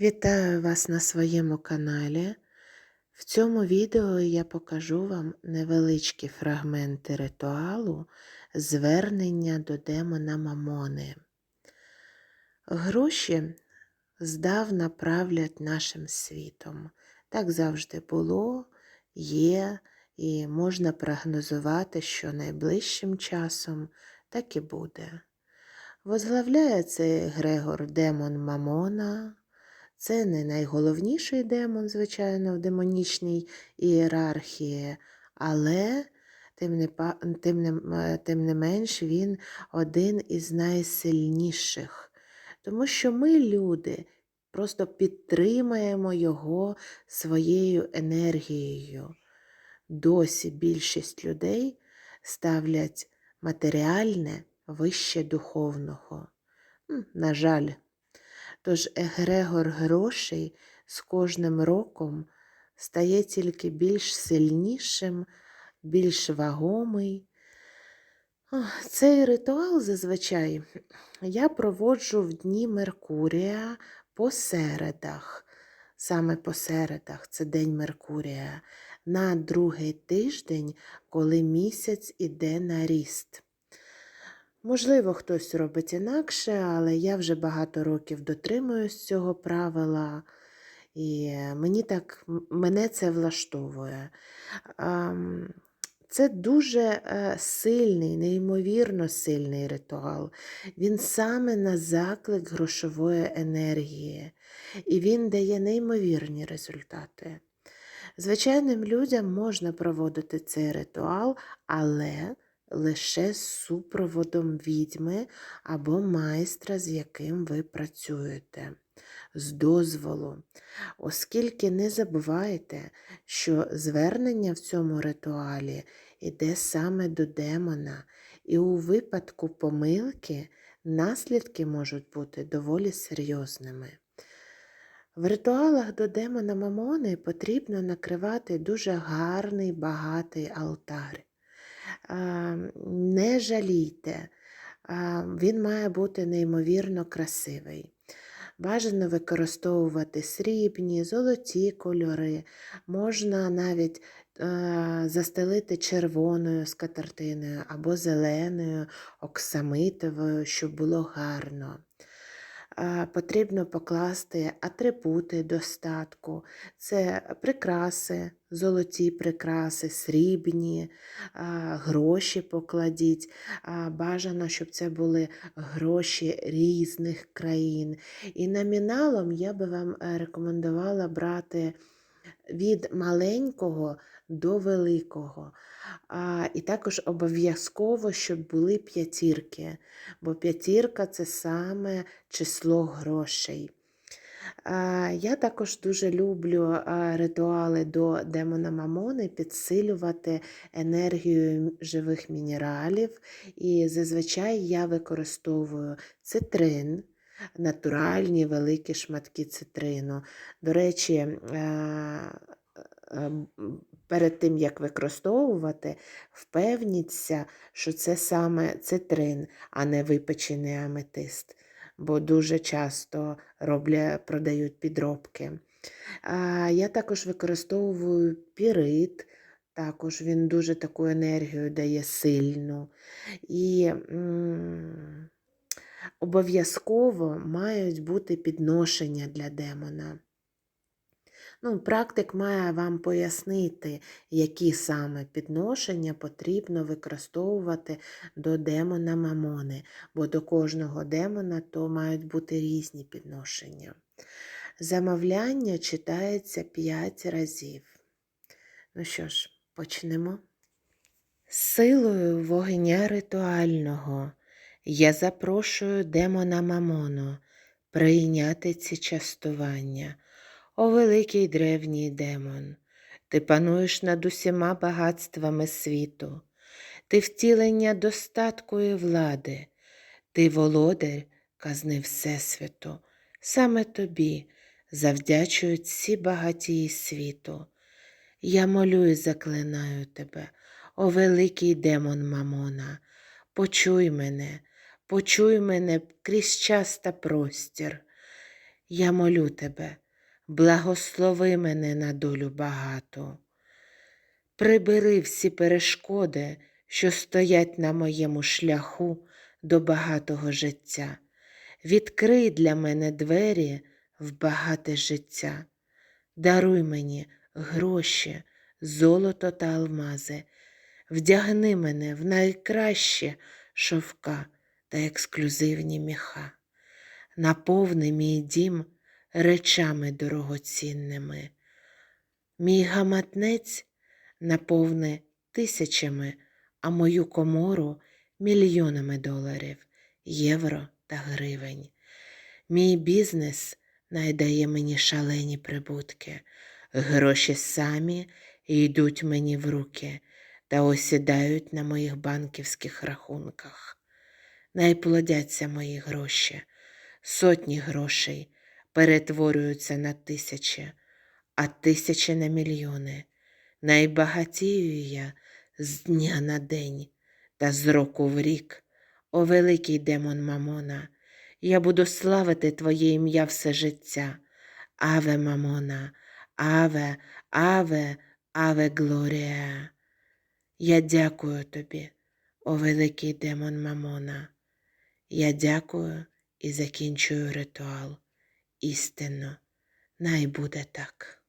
Вітаю вас на своєму каналі. В цьому відео я покажу вам невеличкі фрагменти ритуалу звернення до демона Мамони. Гроші здавна правлять нашим світом. Так завжди було, є, і можна прогнозувати, що найближчим часом так і буде. Возглавляє цей Грегор демон Мамона. Це не найголовніший демон, звичайно, в демонічній ієрархії, але тим не, тим, не, тим не менш він один із найсильніших. Тому що ми, люди, просто підтримуємо його своєю енергією. Досі більшість людей ставлять матеріальне вище духовного. На жаль. Тож егрегор грошей з кожним роком стає тільки більш сильнішим, більш вагомий. Цей ритуал зазвичай я проводжу в дні Меркурія по середах. Саме по середах, це День Меркурія, на другий тиждень, коли місяць іде на ріст. Можливо, хтось робить інакше, але я вже багато років дотримуюсь цього правила, і мені так, мене це влаштовує. Це дуже е, сильний, неймовірно сильний ритуал. Він саме на заклик грошової енергії, і він дає неймовірні результати. Звичайним людям можна проводити цей ритуал, але лише з супроводом відьми або майстра, з яким ви працюєте, з дозволу. Оскільки не забувайте, що звернення в цьому ритуалі йде саме до демона, і у випадку помилки наслідки можуть бути доволі серйозними. В ритуалах до демона Мамони потрібно накривати дуже гарний багатий алтар. А, Не жалійте, він має бути неймовірно красивий. Бажано використовувати срібні, золоті кольори, можна навіть е, застелити червоною скатертиною або зеленою, оксамитовою, щоб було гарно. Потрібно покласти атрибути достатку. Це прикраси, золоті прикраси, срібні, гроші покладіть. Бажано, щоб це були гроші різних країн. І номіналом я би вам е, рекомендувала брати від маленького до великого. А, І також обов'язково, щоб були п'ятірки, бо п'ятірка це саме число грошей. Я також дуже люблю ритуали до демона Мамони підсилювати енергію живих мінералів. І зазвичай я використовую цитрин, натуральні великі шматки цитрину. До речі, е, е, перед тим, як використовувати, впевніться, що це саме цитрин, а не випечений аметист, бо дуже часто робля, продають підробки. Я також використовую пірит, також він дуже таку енергію дає сильну. І м, обов'язково мають бути підношення для демона. Ну, практик має вам пояснити, які саме підношення потрібно використовувати до демона Мамони, бо до кожного демона то мають бути різні підношення. Замовляння читається 5 разів. Ну що ж, почнемо. Силою вогня ритуального я запрошую демона Мамону прийняти ці частування. О великий древній демон, ти пануєш над усіма багатствами світу, ти втілення достатку і влади, ти володар казни Всесвіту, саме тобі завдячують всі багатії світу. Я молю і заклинаю тебе, о великий демон Мамона, почуй мене, почуй мене крізь час та простір. Я молю тебе, благослови мене на долю багату. Прибери всі перешкоди, що стоять на моєму шляху до багатого життя. Відкрий для мене двері в багате життя. Даруй мені гроші, золото та алмази. Вдягни мене в найкраще шовка та ексклюзивні міха. Наповни мій дім речами дорогоцінними. Мій гаматнець наповни тисячами, а мою комору мільйонами доларів, євро та гривень. Мій бізнес найдає мені шалені прибутки. Гроші самі йдуть мені в руки та осідають на моїх банківських рахунках. Найплодяться мої гроші, сотні грошей перетворюються на тисячі, а тисячі на мільйони. Найбагатію я з дня на день та з року в рік. О великий демон Мамона, я буду славити Твоє ім'я все життя. Аве Мамона, Аве, Аве, Аве Глорія. Я дякую тобі, о великий демон Мамона. Я дякую і закінчую ритуал. Істинно, най буде так.